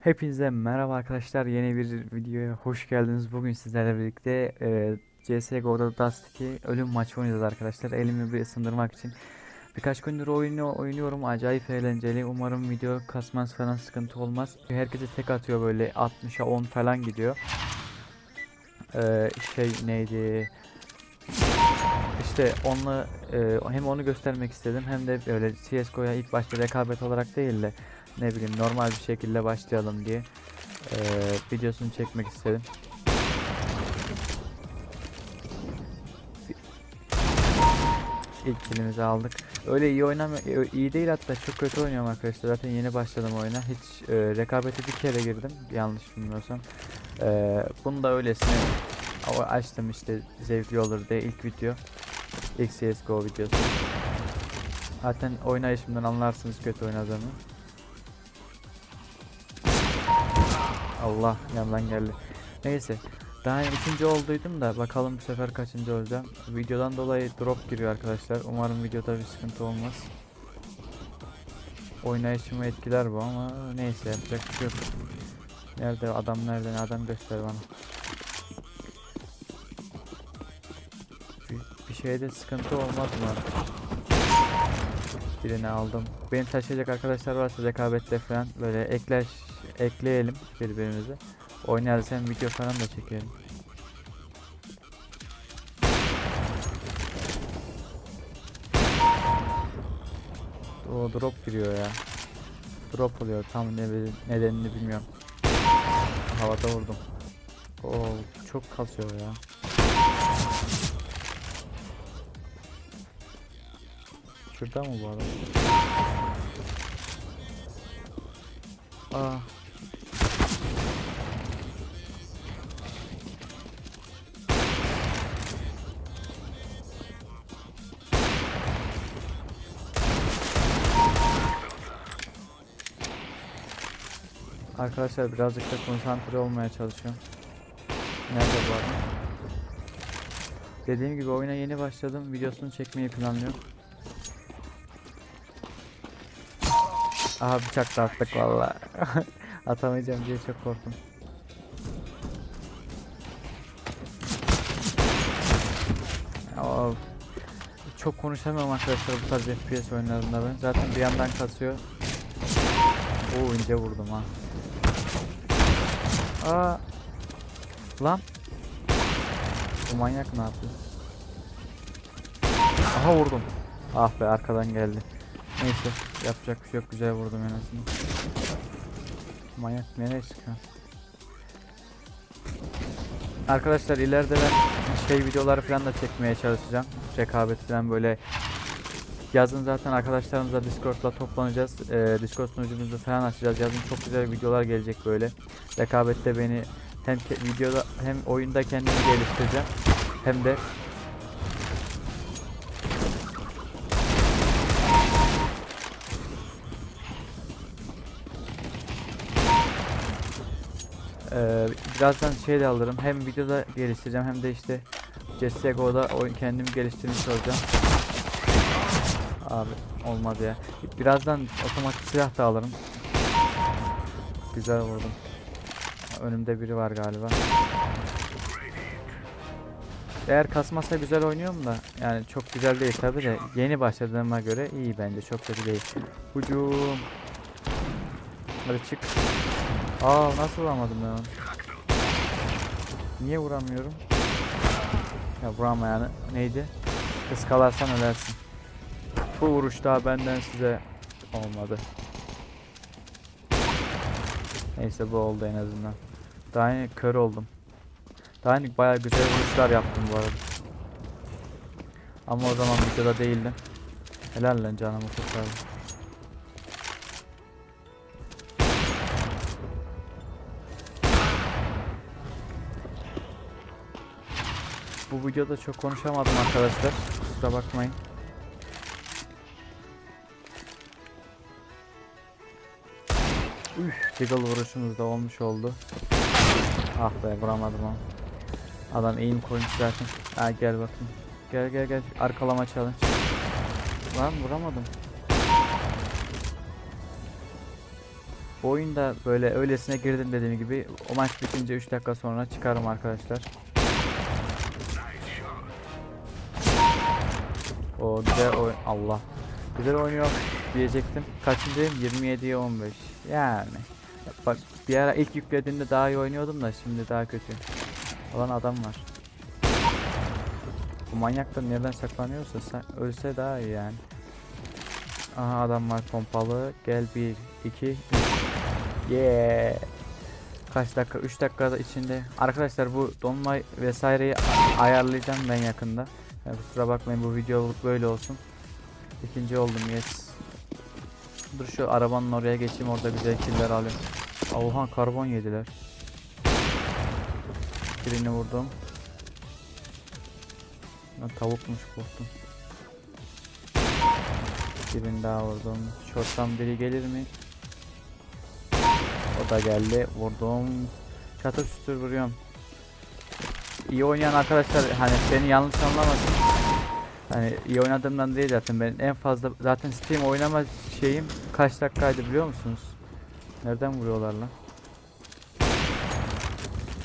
Hepinize merhaba arkadaşlar. Yeni bir videoya hoş geldiniz. Bugün sizlerle birlikte e, CSGO'da Dust 2 ölüm maçı oynayacağız arkadaşlar. Elimi bir ısındırmak için. Birkaç gündür oyunu oynuyorum. Acayip eğlenceli. Umarım video kasmaz falan sıkıntı olmaz. Herkese tek atıyor böyle 60'a 10 falan gidiyor. E, şey neydi? İşte onunla e, hem onu göstermek istedim hem de böyle CSGO'ya ilk başta rekabet olarak değil de ne bileyim normal bir şekilde başlayalım diye e, videosunu çekmek istedim. İlk kilimizi aldık. Öyle iyi oynamıyor, iyi değil hatta çok kötü oynuyorum arkadaşlar. Zaten yeni başladım oyuna. Hiç e, rekabete bir kere girdim yanlış bilmiyorsam. E, bunu da öylesine açtım işte zevkli olur diye ilk video. İlk CSGO videosu. Zaten oynayışımdan anlarsınız kötü oynadığımı. Allah yandan geldi. Neyse. Daha üçüncü olduydum da bakalım bu sefer kaçıncı olacağım. Videodan dolayı drop giriyor arkadaşlar. Umarım videoda bir sıkıntı olmaz. Oynayışımı etkiler bu ama neyse yapacak bir şey yok. Nerede adam nerede adam göster bana. Bir, bir şeyde sıkıntı olmaz mı? Birini aldım. Beni taşıyacak arkadaşlar varsa rekabette falan böyle ekler ekleyelim birbirimize. Oynarız hem video falan da çekelim. O drop giriyor ya. Drop oluyor tam ne nedenini bilmiyorum. Havada vurdum. Oo çok kasıyor ya. Şurada mı bu adam? Aa. Arkadaşlar birazcık da konsantre olmaya çalışıyorum. Nerede bu adam? Dediğim gibi oyuna yeni başladım. Videosunu çekmeyi planlıyorum. Aha bıçak da attık valla. Atamayacağım diye çok korktum. Aa, çok konuşamıyorum arkadaşlar bu tarz FPS oyunlarında ben. Zaten bir yandan kasıyor. Oo ince vurdum ha. Aa. Lan. Bu manyak ne yapıyor? Aha vurdum. Ah be arkadan geldi. Neyse yapacak bir şey yok güzel vurdum en azından. Manyak nereye çıkıyor? Arkadaşlar ileride ben şey videoları falan da çekmeye çalışacağım. Rekabet falan böyle Yazın zaten arkadaşlarımızla Discord'la toplanacağız. Ee, Discord sunucumuzu falan açacağız. Yazın çok güzel videolar gelecek böyle. Rekabette beni hem videoda hem oyunda kendimi geliştireceğim. Hem de Ee, birazdan şey de alırım. Hem videoda geliştireceğim hem de işte CSGO'da oyun kendimi geliştirmiş olacağım. Abi olmadı ya. Birazdan otomatik silah da alırım. Güzel vurdum. Önümde biri var galiba. Eğer kasmazsa güzel oynuyorum da yani çok güzel değil tabi de yeni başladığıma göre iyi bence çok kötü değil. Hücum. Hadi çık. Aa nasıl vuramadım ben onu? Niye vuramıyorum? Ya vuramayanı neydi? Iskalarsan ölersin. Bu vuruş daha benden size olmadı. Neyse bu oldu en azından. Daha yeni kör oldum. Daha yeni bayağı güzel vuruşlar yaptım bu arada. Ama o zaman videoda değildim. Helal lan canımı kurtardım. Bu videoda çok konuşamadım arkadaşlar. Kusura bakmayın. Üf, Deagle vuruşumuz da olmuş oldu. Ah be vuramadım ama. Adam aim koymuş zaten. Ha gel bakayım. Gel gel gel. Arkalama challenge. Lan vuramadım. Bu oyunda böyle öylesine girdim dediğim gibi o maç bitince 3 dakika sonra çıkarım arkadaşlar. O güzel oyun Allah. Güzel oynuyor diyecektim. Kaçıncıyım? 27'ye 15. Yani. Bak bir ara ilk yüklediğimde daha iyi oynuyordum da şimdi daha kötü. Olan adam var. Bu manyak da nereden saklanıyorsa sen ölse daha iyi yani. Aha adam var pompalı. Gel 1 2 3. Yeah. Kaç dakika? 3 dakikada içinde. Arkadaşlar bu donma vesaireyi ayarlayacağım ben yakında. Yani kusura bakmayın bu video böyle olsun. İkinci oldum yes. Dur şu arabanın oraya geçeyim orada güzel killer alayım. Oha karbon yediler. Birini vurdum. Lan tavukmuş korktum. Birini daha vurdum. Short'tan biri gelir mi? O da geldi. Vurdum. Çatır çutur vuruyorum. İyi oynayan arkadaşlar hani beni yanlış anlamasın. Hani iyi oynadığımdan değil zaten ben en fazla zaten Steam oynama şeyim kaç dakikaydı biliyor musunuz? Nereden vuruyorlar lan?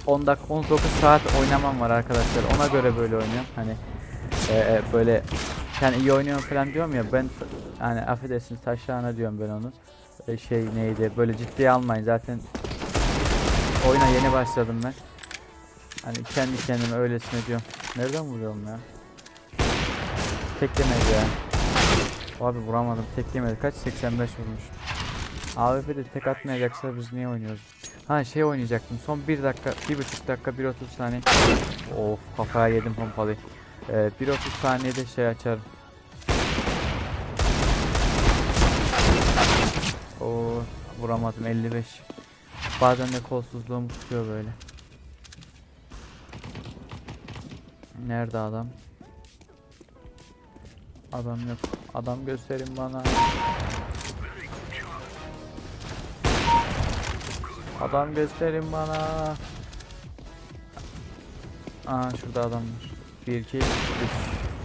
10 dakika 19 saat oynamam var arkadaşlar. Ona göre böyle oynuyorum. Hani e, e, böyle yani iyi oynuyorum falan diyorum ya ben hani affedersiniz taşağına diyorum ben onu. E, şey neydi böyle ciddiye almayın zaten oyuna yeni başladım ben. Hani kendi kendime öylesine diyorum. Nereden vuruyorum ya? Tek yemedi ya. Abi vuramadım. Tek yemedi. Kaç? 85 vurmuş. AWP de tek atmayacaksa biz niye oynuyoruz? Ha şey oynayacaktım. Son 1 dakika, 1,5 dakika, 1.30 saniye. Of kafaya yedim pompalıyı. Ee, 1.30 saniyede şey açarım. Oo vuramadım 55. Bazen de kolsuzluğum tutuyor böyle. Nerede adam? Adam yok. Adam gösterin bana. Adam gösterin bana. Aa şurada adam var. 1 2 3.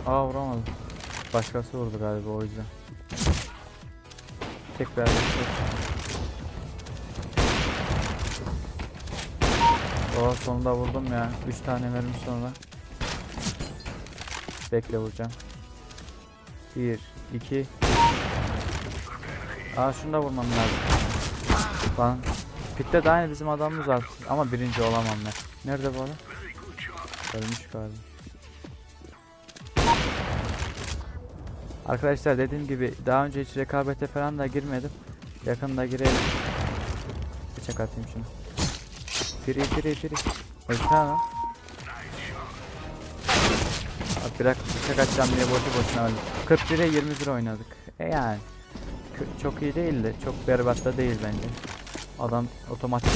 Aa vuramadım. Başkası vurdu galiba o yüzden. Tekrar. Oh sonunda vurdum ya. 3 tane mermi sonra. Bekle vuracağım. 1 2 Aa şunu da vurmam lazım. Lan Pitte de aynı bizim adamımız var ama birinci olamam ben. Nerede bu adam? Ölmüş galiba. Arkadaşlar dediğim gibi daha önce hiç rekabete falan da girmedim. Yakında girelim. Bıçak atayım şunu. Free free free. Öldü bırak bıçak atacağım diye boşu boşuna öldüm. 41'e 21 oynadık. E yani. Çok iyi değil de çok berbat da değil bence. Adam otomatik.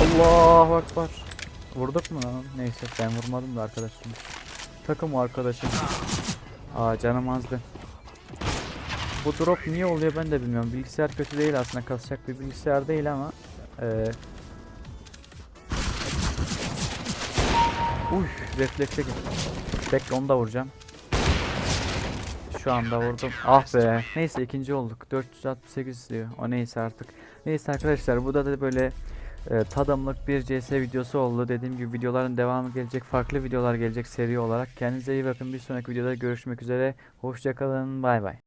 Allahu Ekber. Vurduk mu lan? Neyse ben vurmadım da arkadaşım. Takım o arkadaşım. Aa canım azdı. Bu drop niye oluyor ben de bilmiyorum. Bilgisayar kötü değil aslında kasacak bir bilgisayar değil ama eee Uy reflekse git. Bekle onu da vuracağım. Şu anda vurdum. Ah be. Neyse ikinci olduk. 468 diyor. O neyse artık. Neyse arkadaşlar bu da da böyle e, tadımlık bir CS videosu oldu. Dediğim gibi videoların devamı gelecek. Farklı videolar gelecek seri olarak. Kendinize iyi bakın. Bir sonraki videoda görüşmek üzere. Hoşçakalın. Bay bay.